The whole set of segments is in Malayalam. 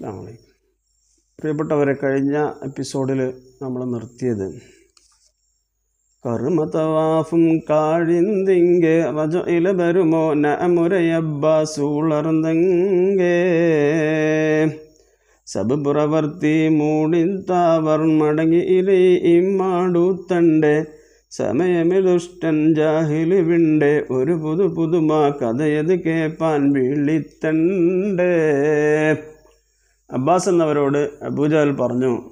അസ്സാമലൈക്കും പ്രിയപ്പെട്ടവരെ കഴിഞ്ഞ എപ്പിസോഡിൽ നമ്മൾ നിർത്തിയത് കർമ്മതവാഫും കാഴിന്തിങ്കെ റജയില വരുമോ നമുരയബ്ബാസൂളർന്നെങ്കേ സബ് പ്രവർത്തി മൂടിത്താവർ മടങ്ങിയിലേ ഇമ്മാടുത്തണ്ടേ സമയമിതുഷ്ടൻ ജാഹിലുവിണ്ട് ഒരു പുതു പുതുമ കഥയത് കേപ്പാൻ വിളിത്തണ്ടേ. അബ്ബാസ് എന്നവരോട് അബൂജാൽ പറഞ്ഞു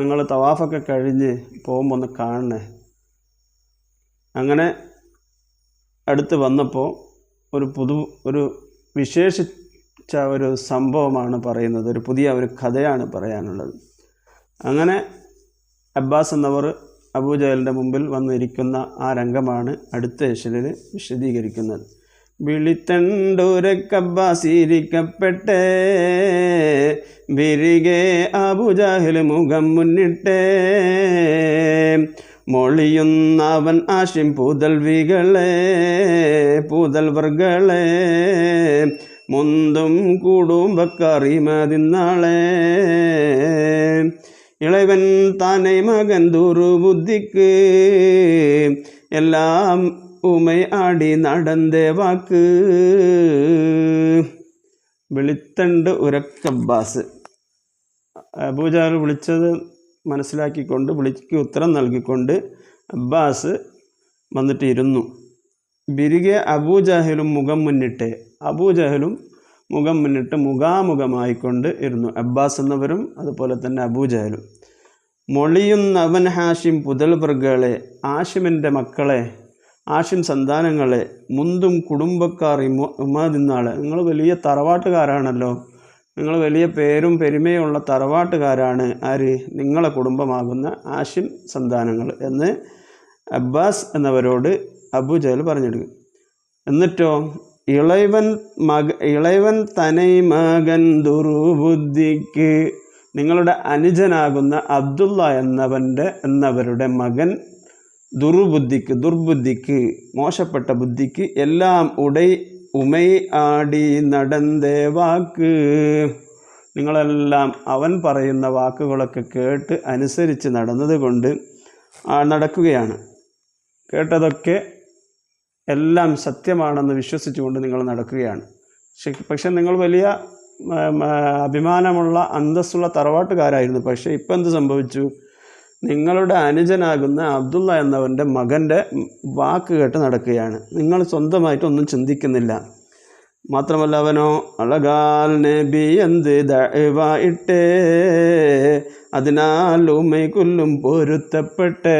നിങ്ങൾ തവാഫൊക്കെ കഴിഞ്ഞ് പോകുമ്പോൾ ഒന്ന് കാണണേ. അങ്ങനെ അടുത്ത് വന്നപ്പോൾ ഒരു പുതു ഒരു വിശേഷിച്ച ഒരു സംഭവമാണ് പറയുന്നത് ഒരു പുതിയ ഒരു കഥയാണ് പറയാനുള്ളത്. അങ്ങനെ അബ്ബാസ് എന്നവർ അബൂജഹലിന്റെ മുമ്പിൽ വന്നിരിക്കുന്ന ആ രംഗമാണ് അടുത്ത ഏഷ്യനിൽ വിശദീകരിക്കുന്നത്. വിളിത്തണ്ടൂരക്കബ്ബാസിരിക്കപ്പെട്ടേ. വിരികെ അബുജാഹിൽ മുഖം മുന്നിട്ടേ. മൊളിയുന്നവൻ ആശിം പുതൽവികളെ പുതൽവർകളെ മുന്തും കുടുംബക്കാറി നാളെ ഇളവൻ താനെ മകൻ ദുർബുദ്ധിക്ക് എല്ലാം ഉമൈ ആടി നടന്തേ വാക്ക്. വിളിത്തണ്ട് ഉരക്കബ്ബാസ്. അബൂജാർ വിളിച്ചത് മനസ്സിലാക്കിക്കൊണ്ട് വിളിക്ക് ഉത്തരം നൽകിക്കൊണ്ട് അബ്ബാസ് വന്നിട്ട് ഇരുന്നു ബിരികെ അബൂജാഹിലും മുഖം മുന്നിട്ട് അബൂജഹലും മുഖം മുന്നിട്ട് മുഖാമുഖമായിക്കൊണ്ട് ഇരുന്നു. അബ്ബാസ് എന്നവരും അതുപോലെ തന്നെ അബൂജഹലും. മൊളിയുന്നവൻ ഹാഷിം പുതൽവർഗളെ ആഷിമിന്റെ മക്കളെ ആഷിം സന്താനങ്ങളെ മുന്തും കുടുംബക്കാർ ഉമാതിന്നാൾ. നിങ്ങൾ വലിയ തറവാട്ടുകാരാണല്ലോ. നിങ്ങൾ വലിയ പേരും പെരുമയുള്ള തറവാട്ടുകാരാണ്. ആര്? നിങ്ങളെ കുടുംബമാകുന്ന ആഷിം സന്താനങ്ങൾ എന്ന് അബ്ബാസ് എന്നവരോട് അബുജഹൽ പറഞ്ഞെടുക്കും എന്നിട്ടോ? ഇളയവൻ മക ഇളയവൻ തനൈ മകൻ ദുർബുദ്ധിക്ക് നിങ്ങളുടെ അനുജനാകുന്ന അബ്ദുള്ള എന്നവന്റെ എന്നവരുടെ മകൻ ദുർബുദ്ധിക്ക് ദുർബുദ്ധിക്ക് മോശപ്പെട്ട ബുദ്ധിക്ക് എല്ലാം ഉടൈ ഉമൈ ആടി നടന്തേ വാക്ക് നിങ്ങളെല്ലാം അവൻ പറയുന്ന വാക്കുകളൊക്കെ കേട്ട് അനുസരിച്ച് നടന്നതുകൊണ്ട് നടക്കുകയാണ്. കേട്ടതൊക്കെ എല്ലാം സത്യമാണെന്ന് വിശ്വസിച്ചുകൊണ്ട് നിങ്ങൾ നടക്കുകയാണ്. പക്ഷെ നിങ്ങൾ വലിയ അഭിമാനമുള്ള അന്തസ്സുള്ള തറവാട്ടുകാരായിരുന്നു. പക്ഷേ ഇപ്പം എന്ത് സംഭവിച്ചു? നിങ്ങളുടെ അനുജനാകുന്ന അബ്ദുള്ള എന്നവന്റെ മകന്റെ വാക്ക് കേട്ട് നടക്കുകയാണ്. നിങ്ങൾ സ്വന്തമായിട്ടൊന്നും ചിന്തിക്കുന്നില്ല. മാത്രമല്ല അവനോ അളകാൽ നബി എന്ത് ദയവായിട്ടേ അതിനാൽ ഉമ്മയ്ക്കുല്ലും പൊരുത്തപ്പെട്ടേ.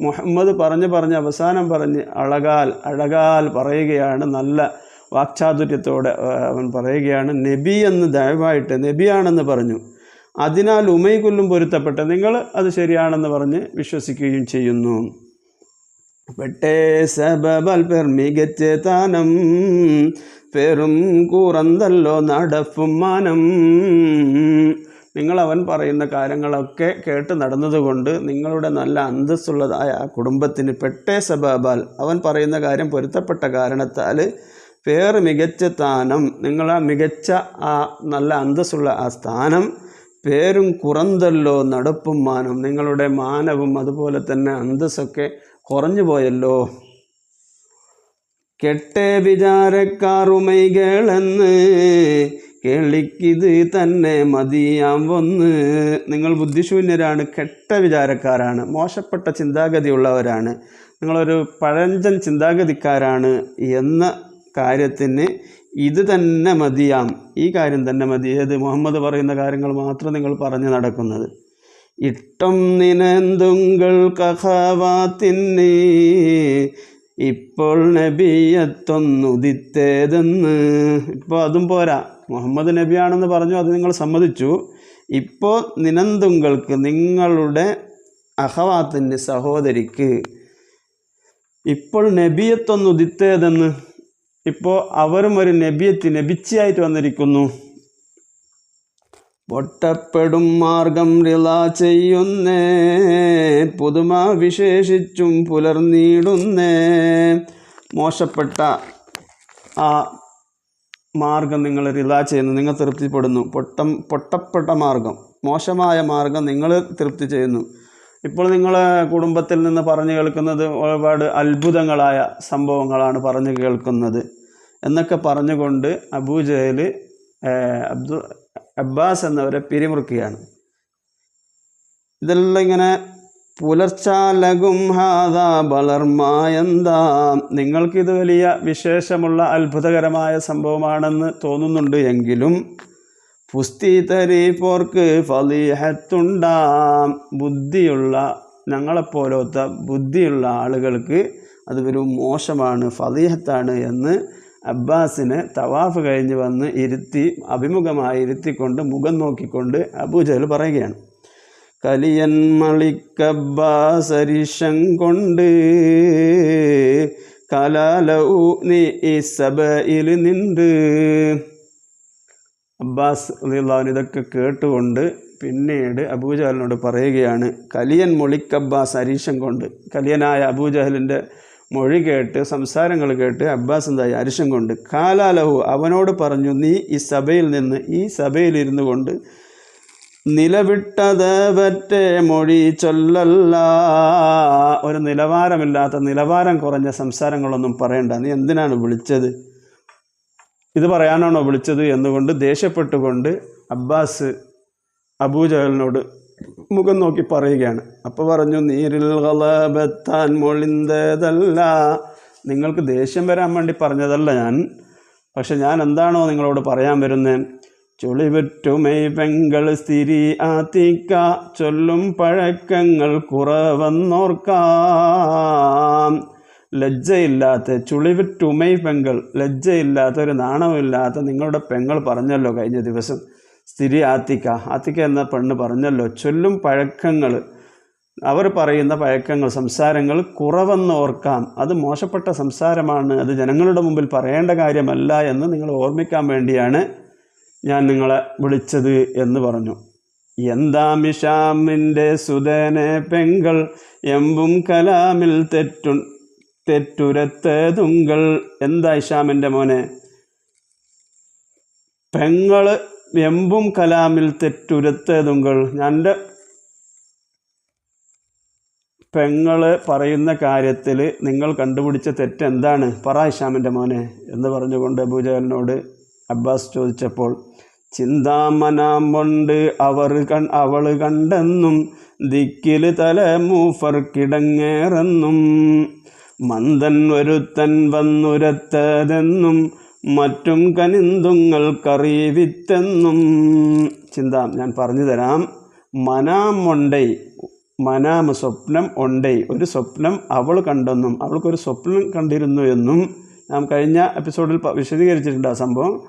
മുഹമ്മദ് പറഞ്ഞ് പറഞ്ഞ് അവസാനം പറഞ്ഞ് അളകാൽ അഴകാൽ പറയുകയാണ്. നല്ല വാക്ചാതുര്യത്തോടെ അവൻ പറയുകയാണ്. നബി എന്ന് ദയവായിട്ട് നബിയാണെന്ന് പറഞ്ഞു. അതിനാൽ ഉമൈകുല്ലും പൊരുത്തപ്പെട്ട നിങ്ങൾ അത് ശരിയാണെന്ന് പറഞ്ഞ് വിശ്വസിക്കുകയും ചെയ്യുന്നു. പെട്ടേ സബബൽ താനം പെറും കൂറന്തല്ലോ നടപ്പും മാനം. നിങ്ങളവൻ പറയുന്ന കാര്യങ്ങളൊക്കെ കേട്ട് നടന്നതുകൊണ്ട് നിങ്ങളുടെ നല്ല അന്തസ്സുള്ളതായ ആ കുടുംബത്തിന് പെട്ടേ സബാബാൽ അവൻ പറയുന്ന കാര്യം പൊരുത്തപ്പെട്ട കാരണത്താൽ പേർ മികച്ച താനം നിങ്ങളാ മികച്ച ആ നല്ല അന്തസ്സുള്ള ആ സ്ഥാനം പേരും കുറന്തല്ലോ നടപ്പും മാനം. നിങ്ങളുടെ മാനവും അതുപോലെ തന്നെ അന്തസ്സൊക്കെ കുറഞ്ഞു പോയല്ലോ. കെട്ടേ വിചാരക്കാറുമൈകളെന്ന് കേളിക്കിത് തന്നെ മതിയാം വന്ന്. നിങ്ങൾ ബുദ്ധിശൂന്യരാണ് കെട്ട വിചാരക്കാരാണ് മോശപ്പെട്ട ചിന്താഗതിയുള്ളവരാണ്. നിങ്ങളൊരു പഴഞ്ചൻ ചിന്താഗതിക്കാരാണ് എന്ന കാര്യത്തിന് ഇത് തന്നെ മതിയാം. ഈ കാര്യം തന്നെ മതി. ഏത് മുഹമ്മദ് പറയുന്ന കാര്യങ്ങൾ മാത്രം നിങ്ങൾ പറഞ്ഞു നടക്കുന്നത്. ഇട്ടം നിനന്തുങ്കൾ കഹാവാത്തിന്ന് ഇപ്പോൾ നബിയത്തൊന്നുദിത്തേതെന്ന്. ഇപ്പോൾ അതും പോരാ. മുഹമ്മദ് നബിയാണെന്ന് പറഞ്ഞു അത് നിങ്ങൾ സമ്മതിച്ചു. ഇപ്പോൾ നിനന്തുങ്കൾക്ക് നിങ്ങളുടെ അഹവാത്തിന്റെ സഹോദരിക്ക് ഇപ്പോൾ നബിയത്തൊന്നുദിത്തേതെന്ന്. ഇപ്പോൾ അവരും ഒരു നബിയത്തി നബിച്ചിയായിട്ട് വന്നിരിക്കുന്നു. പൊട്ടപ്പെടും മാർഗം റിള ചെയ്യുന്നേ പുതുമ വിശേഷിച്ചും പുലർന്നിടുന്നേ. മോശപ്പെട്ട ആ മാർഗം നിങ്ങൾ റിള ചെയ്യുന്നു നിങ്ങൾ തൃപ്തിപ്പെടുന്നു. പൊട്ടം പൊട്ടപ്പെട്ട മാർഗം മോശമായ മാർഗം നിങ്ങൾ തൃപ്തി ചെയ്യുന്നു. ഇപ്പോൾ നിങ്ങളെ കുടുംബത്തിൽ നിന്ന് പറഞ്ഞു കേൾക്കുന്നത് ഒരുപാട് അത്ഭുതങ്ങളായ സംഭവങ്ങളാണ് പറഞ്ഞു കേൾക്കുന്നത്. എന്നൊക്കെ പറഞ്ഞുകൊണ്ട് അബൂജഹൽ അബ്ദു അബ്ബാസ് എന്നവരെ പിരിമുറുക്കുകയാണ്. ഇതെല്ലാം ഇങ്ങനെ പുലർച്ചാലകും ഹാദാ ബലർമായന്താ നിങ്ങൾക്കിത് വലിയ വിശേഷമുള്ള അത്ഭുതകരമായ സംഭവമാണെന്ന് തോന്നുന്നുണ്ട് എങ്കിലും പുസ്തി തരീപ്പോർക്ക് ഫലീഹത്തുണ്ടാം. ബുദ്ധിയുള്ള ഞങ്ങളെപ്പോലത്തെ ബുദ്ധിയുള്ള ആളുകൾക്ക് അത് ഒരു മോശമാണ് ഫലീഹത്താണ് എന്ന് അബ്ബാസിനെ തവാഫ് കഴിഞ്ഞ് വന്ന് ഇരുത്തി അഭിമുഖമായി ഇരുത്തിക്കൊണ്ട് മുഖം നോക്കിക്കൊണ്ട് അബൂജഹൽ പറയുകയാണ്. കലിയൻ മളിക്കബ്ബാസരിഷം കൊണ്ട് കലാലൗ നീ ഈ സഭയിൽ നിണ്ട്. അബ്ബാസ് അള്ളാഹുൻ ഇതൊക്കെ കേട്ടുകൊണ്ട് പിന്നീട് അബൂജഹലിനോട് പറയുകയാണ് കലിയൻ മൊളിക്കബ്ബാസ് അരീശം കൊണ്ട് കലിയനായ അബൂജഹലിന്റെ മൊഴി കേട്ട് സംസാരങ്ങൾ കേട്ട് അബ്ബാസ് എന്തായി? അരിശം കൊണ്ട്. കാലാലഹു അവനോട് പറഞ്ഞു നീ ഈ സഭയിൽ നിന്ന് ഈ സഭയിലിരുന്നു കൊണ്ട് നിലവിട്ടത് പറ്റേ മൊഴി ചൊല്ലല്ല. ഒരു നിലവാരമില്ലാത്ത നിലവാരം കുറഞ്ഞ സംസാരങ്ങളൊന്നും പറയണ്ട. നീ എന്തിനാണ് വിളിച്ചത്? ഇത് പറയാനാണോ വിളിച്ചത് എന്നുകൊണ്ട് ദേഷ്യപ്പെട്ടുകൊണ്ട് അബ്ബാസ് അബൂജഹലിനോട് മുഖം നോക്കി പറയുകയാണ്. അപ്പോൾ പറഞ്ഞു നീരിൽ കളബത്താൻ മൊളിന്തതല്ല. നിങ്ങൾക്ക് ദേഷ്യം വരാൻ വേണ്ടി പറഞ്ഞതല്ല ഞാൻ. പക്ഷെ ഞാൻ എന്താണോ നിങ്ങളോട് പറയാൻ വരുന്നത് ചുളിവിറ്റുമൈ പെങ്കൾ സ്ഥിരി ആത്തിക്ക. ചൊല്ലും പഴക്കങ്ങൾ കുറവെന്നോർക്കാം. ലജ്ജയില്ലാത്ത ചുളിവിറ്റുമൈ പെങ്കൾ ലജ്ജയില്ലാത്ത ഒരു നാണമില്ലാത്ത നിങ്ങളുടെ പെങ്ങൾ പറഞ്ഞല്ലോ കഴിഞ്ഞ ദിവസം. സ്ഥിരി ആത്തിക്ക ആത്തിക്ക എന്ന പെണ്ണ് പറഞ്ഞല്ലോ ചൊല്ലും പഴക്കങ്ങൾ. അവർ പറയുന്ന പഴക്കങ്ങൾ സംസാരങ്ങൾ കുറവെന്ന് ഓർക്കാം അത് മോശപ്പെട്ട സംസാരമാണ്. അത് ജനങ്ങളുടെ മുമ്പിൽ പറയേണ്ട കാര്യമല്ല എന്ന് നിങ്ങൾ ഓർമ്മിക്കാൻ വേണ്ടിയാണ് ഞാൻ നിങ്ങളെ വിളിച്ചത് എന്ന് പറഞ്ഞു. എന്താ മിഷാമിന്റെ സുതനെ പെങ്കൾ എമ്പും കലാമിൽ തെറ്റു തെറ്റുരത്തതുങ്കൾ എന്താ ഇഷാമിന്റെ മോനെ? പെങ്ങൾ എമ്പും കലാമിൽ തെറ്റുരത്തതുങ്കൾ എന്റെ പെങ്ങൾ പറയുന്ന കാര്യത്തിൽ നിങ്ങൾ കണ്ടുപിടിച്ച തെറ്റ് എന്താണ് പറ ഇഷാമിന്റെ മോനെ എന്ന് പറഞ്ഞുകൊണ്ട് അബൂജഹലിനോട് അബ്ബാസ് ചോദിച്ചപ്പോൾ ചിന്താമനാം കൊണ്ട് അവർ കൺ അവൾ കണ്ടെന്നും ദിക്കിൽ തല മൂഫർ കിടങ്ങേറെന്നും മന്ദൻ ഒരുത്തൻ വന്നുരത്തതെന്നും മറ്റും കനിന്തുങ്ങൾ കറിവിത്തെന്നും ചിന്ത ഞാൻ പറഞ്ഞു തരാം. മനാം മനാമ സ്വപ്നം ഒണ്ടൈ. ഒരു സ്വപ്നം അവൾ കണ്ടെന്നും അവൾക്കൊരു സ്വപ്നം കണ്ടിരുന്നു എന്നും നാം കഴിഞ്ഞ എപ്പിസോഡിൽ വിശദീകരിച്ചിട്ടുണ്ട് ആ സംഭവം.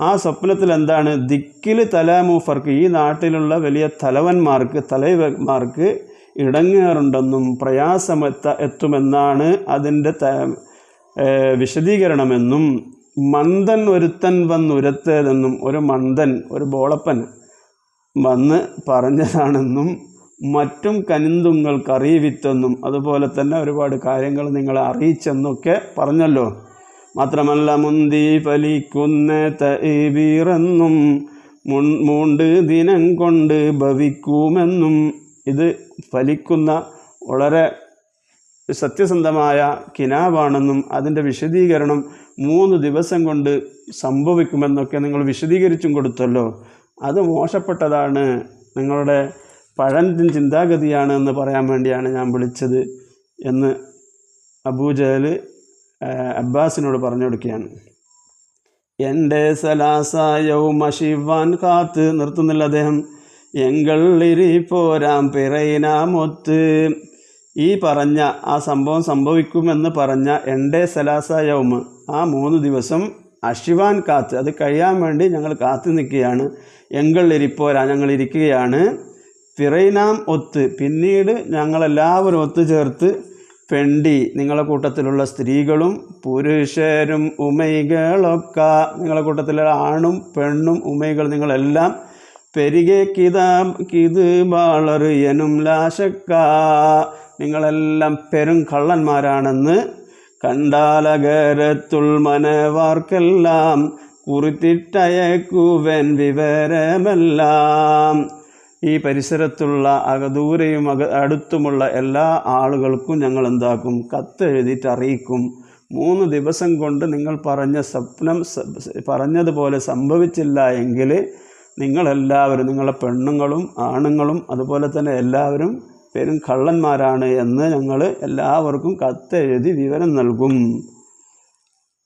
ആ സ്വപ്നത്തിൽ എന്താണ്? ദിക്കിൽ തലാമൂഫർക്ക് ഈ നാട്ടിലുള്ള വലിയ തലവന്മാർക്ക് തലവന്മാർക്ക് ഇടങ്ങേറുണ്ടെന്നും പ്രയാസമെത്ത എത്തുമെന്നാണ് അതിന്റെ വിശദീകരണമെന്നും മന്ദൻ ഒരുത്തൻ വന്നുരത്തേതെന്നും ഒരു മന്ദൻ ഒരു ബോളപ്പൻ വന്ന് പറഞ്ഞതാണെന്നും മറ്റും കനിന്തുങ്ങൾക്ക് അറിയിവിത്തെന്നും അതുപോലെ തന്നെ ഒരുപാട് കാര്യങ്ങൾ നിങ്ങളെ അറിയിച്ചെന്നൊക്കെ പറഞ്ഞല്ലോ. മാത്രമല്ല മുന്തി ഫലിക്കുന്ന മുൻ മൂണ്ട് ദിനം കൊണ്ട് ഭവിക്കുമെന്നും ഇത് ഫലിക്കുന്ന വളരെ സത്യസന്ധമായ കിനാവാണെന്നും അതിന്റെ വിശദീകരണം മൂന്ന് ദിവസം കൊണ്ട് സംഭവിക്കുമെന്നൊക്കെ നിങ്ങൾ വിശദീകരിച്ചും കൊടുത്തല്ലോ. അത് മോശപ്പെട്ടതാണ്. നിങ്ങളുടെ പഴഞ്ചൻ ചിന്താഗതിയാണ് എന്ന് പറയാൻ വേണ്ടിയാണ് ഞാൻ വിളിച്ചത് എന്ന് അബൂജഹൽ അബ്ബാസിനോട് പറഞ്ഞു കൊടുക്കുകയാണ്. എന്റെ സലാസായവും ശിവാൻ കാത്ത് നിർത്തുന്നില്ല അദ്ദേഹം. എങ്ങളിരി പോരാം പിറയിനാമൊത്ത് ഈ പറഞ്ഞ ആ സംഭവം സംഭവിക്കുമെന്ന് പറഞ്ഞ എന്റെ യൗമ ആ മൂന്ന് ദിവസം അഷിവാൻ കാത്ത് അത് കഴിയാൻ വേണ്ടി ഞങ്ങൾ കാത്തു നിൽക്കുകയാണ്. എങ്ങളിരിപ്പോരാ ഞങ്ങൾ ഇരിക്കുകയാണ്. പിറയിനാം ഒത്ത് പിന്നീട് ഞങ്ങളെല്ലാവരും ഒത്തുചേർത്ത് പെണ്ടി നിങ്ങളെ കൂട്ടത്തിലുള്ള സ്ത്രീകളും പുരുഷരും ഉമൈകളൊക്കെ നിങ്ങളെ കൂട്ടത്തിലുള്ള ആണും പെണ്ണും ഉമൈകൾ നിങ്ങളെല്ലാം പെരികെ കിതാ കിത് ബാളറിയനും ലാശക്ക. നിങ്ങളെല്ലാം പെരും കള്ളന്മാരാണെന്ന് കണ്ടാലകരത്തുൾ മനവാർക്കെല്ലാം കുറിത്തിട്ടയക്കുവൻ വിവരമെല്ലാം. ഈ പരിസരത്തുള്ള അകദൂരെയും അക അടുത്തുമുള്ള എല്ലാ ആളുകൾക്കും ഞങ്ങൾ എന്താക്കും കത്തെഴുതിയിട്ട് അറിയിക്കും മൂന്ന് ദിവസം കൊണ്ട് നിങ്ങൾ പറഞ്ഞ സ്വപ്നം പറഞ്ഞതുപോലെ സംഭവിച്ചില്ല എങ്കിൽ നിങ്ങളെല്ലാവരും നിങ്ങളെ പെണ്ണുങ്ങളും ആണുങ്ങളും അതുപോലെ തന്നെ എല്ലാവരും പേരും കള്ളന്മാരാണ് എന്ന് ഞങ്ങൾ എല്ലാവർക്കും കത്തെഴുതി വിവരം നൽകും.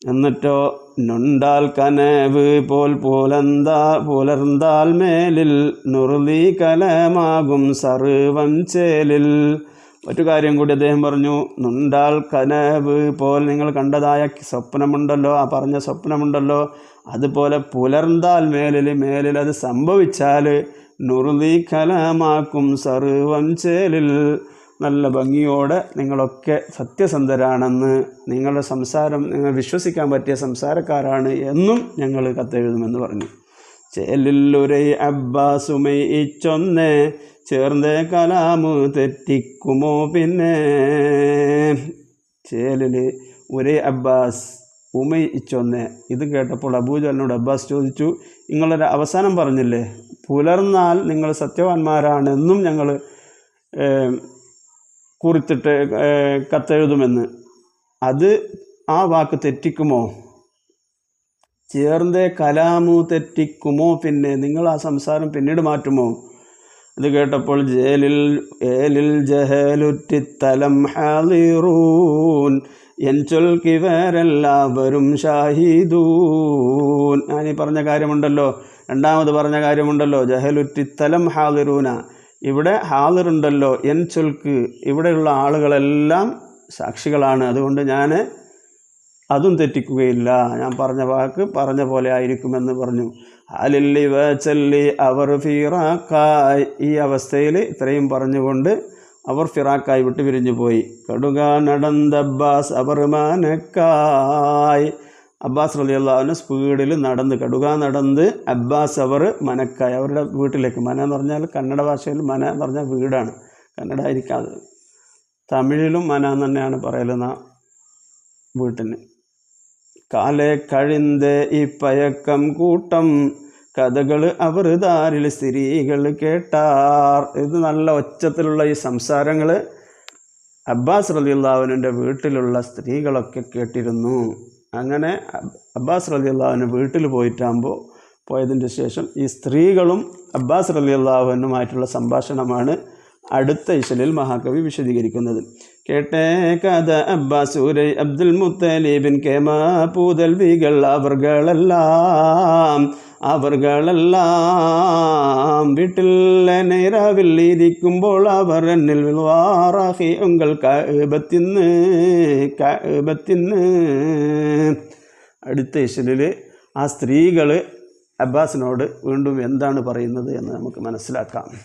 എന്നിട്ടോ നുണ്ടാൽ കനവ് പോൽ പോലെന്താ പുലർന്താൽ മേലിൽ നുറുതി കലമാകും സർവം ചേലിൽ. മറ്റു കാര്യം കൂടി അദ്ദേഹം പറഞ്ഞു നുണ്ടാൽ കനവ് പോൽ നിങ്ങൾ കണ്ടതായ സ്വപ്നമുണ്ടല്ലോ ആ പറഞ്ഞ സ്വപ്നമുണ്ടല്ലോ അതുപോലെ പുലർന്താൽ മേലിൽ മേലിൽ അത് സംഭവിച്ചാൽ നുറുതി കലമാക്കും സർവം ചേലിൽ. നല്ല ഭംഗിയോടെ നിങ്ങളൊക്കെ സത്യസന്ധരാണെന്ന് നിങ്ങളുടെ സംസാരം നിങ്ങൾ വിശ്വസിക്കാൻ പറ്റിയ സംസാരക്കാരാണ് എന്നും ഞങ്ങൾ കത്തെഴുതുമെന്ന് പറഞ്ഞു. ചേലില്ലുരൈ അബ്ബാസുമൈ ഇച്ചൊന്നേ ചേർന്നേ കലാമ് തെറ്റിക്കുമോ പിന്നെ? ചേലിൽ ഒരേ അബ്ബാസ് ഉമൈ ഇച്ചൊന്നെ ഇത് കേട്ടപ്പോൾ അബൂജലിനോട് അബ്ബാസ് ചോദിച്ചു നിങ്ങളൊരു അവസാനം പറഞ്ഞില്ലേ? പുലർന്നാൽ നിങ്ങൾ സത്യവാന്മാരാണെന്നും ഞങ്ങൾ കുറിത്തിട്ട് കത്തെഴുതുമെന്ന്. അത് ആ വാക്ക് തെറ്റിക്കുമോ? ചേർന്നേ കലാമു തെറ്റിക്കുമോ? പിന്നെ നിങ്ങൾ ആ സംസാരം പിന്നീട് മാറ്റുമോ? ഇത് കേട്ടപ്പോൾ ജേലിൽ ഏലിൽ ജഹലുറ്റിത്തലം ഹാലിറൂൻ എൻ ചൊൽക്കിവരെല്ലാവരും ഷാഹിദൂൻ. ഞാൻ ഈ പറഞ്ഞ കാര്യമുണ്ടല്ലോ. രണ്ടാമത് പറഞ്ഞ കാര്യമുണ്ടല്ലോ. ജഹലുറ്റിത്തലം ഹാദിറൂന. ഇവിടെ ഹാദിറുണ്ടല്ലോ എൻ ചൊൽക്ക്. ഇവിടെയുള്ള ആളുകളെല്ലാം സാക്ഷികളാണ്. അതുകൊണ്ട് ഞാൻ അതും തെറ്റിക്കുകയില്ല. ഞാൻ പറഞ്ഞ വാക്ക് പറഞ്ഞ പോലെ ആയിരിക്കുമെന്ന് പറഞ്ഞു. അലില്ലി വച്ചല്ലി അവർ ഫീറാക്കായ് ഈ അവസ്ഥയിൽ ഇത്രയും പറഞ്ഞുകൊണ്ട് അവർ ഫിറാക്കായി വിട്ടുപിരിഞ്ഞു പോയി. കടുക നടന്ത അബ്ബാസ് അവർ മനക്കായി അബ്ബാസ് റലിയുള്ള സ്പീഡിൽ നടന്ന് കടുക നടന്ന് അബ്ബാസ് അവർ മനക്കായി. അവരുടെ വീട്ടിലേക്ക് മന എന്ന് പറഞ്ഞാൽ കന്നഡ ഭാഷയിൽ മന എന്ന് പറഞ്ഞാൽ വീടാണ്. കന്നഡ ആയിരിക്കാതെ. തമിഴിലും മന എന്ന് തന്നെയാണ് പറയലെന്ന വീട്ടിന്. കാലേ കഴിന്ത് ഈ പയക്കം കൂട്ടം കഥകൾ അവർ ദാരിൽ സ്ത്രീകൾ കേട്ടാർ. ഇത് നല്ല ഒച്ചത്തിലുള്ള ഈ സംസാരങ്ങൾ അബ്ബാസ് റലിയുള്ളാവിന്റെ വീട്ടിലുള്ള സ്ത്രീകളൊക്കെ കേട്ടിരുന്നു. അങ്ങനെ അബ്- അബ്ബാസ് റലിയുള്ളാവിന്റെ വീട്ടിൽ പോയിട്ടാകുമ്പോൾ പോയതിന്റെ ശേഷം ഈ സ്ത്രീകളും അബ്ബാസ് റലിയുള്ളാവിനുമായിട്ടുള്ള സംഭാഷണമാണ് അടുത്ത ഇശലിൽ മഹാകവി വിശദീകരിക്കുന്നത്. കേട്ടേ കഥ അബ്ബാസൂരൈ അബ്ദുൽ മുത്തലീബിൻ കേമാ പൂതൽവികൾ അവർകളെല്ലാം അവർകളെല്ലാം വീട്ടിൽ നേരാവിൽ ഇരിക്കുമ്പോൾ അവർ എന്നിൽ വാറാഹി ഉങ്കൾ കബത്തിന്ന് കബത്തിന്ന്. അടുത്ത ഇശലിൽ ആ സ്ത്രീകൾ അബ്ബാസിനോട് വീണ്ടും എന്താണ് പറയുന്നത് എന്ന് നമുക്ക് മനസ്സിലാക്കാം.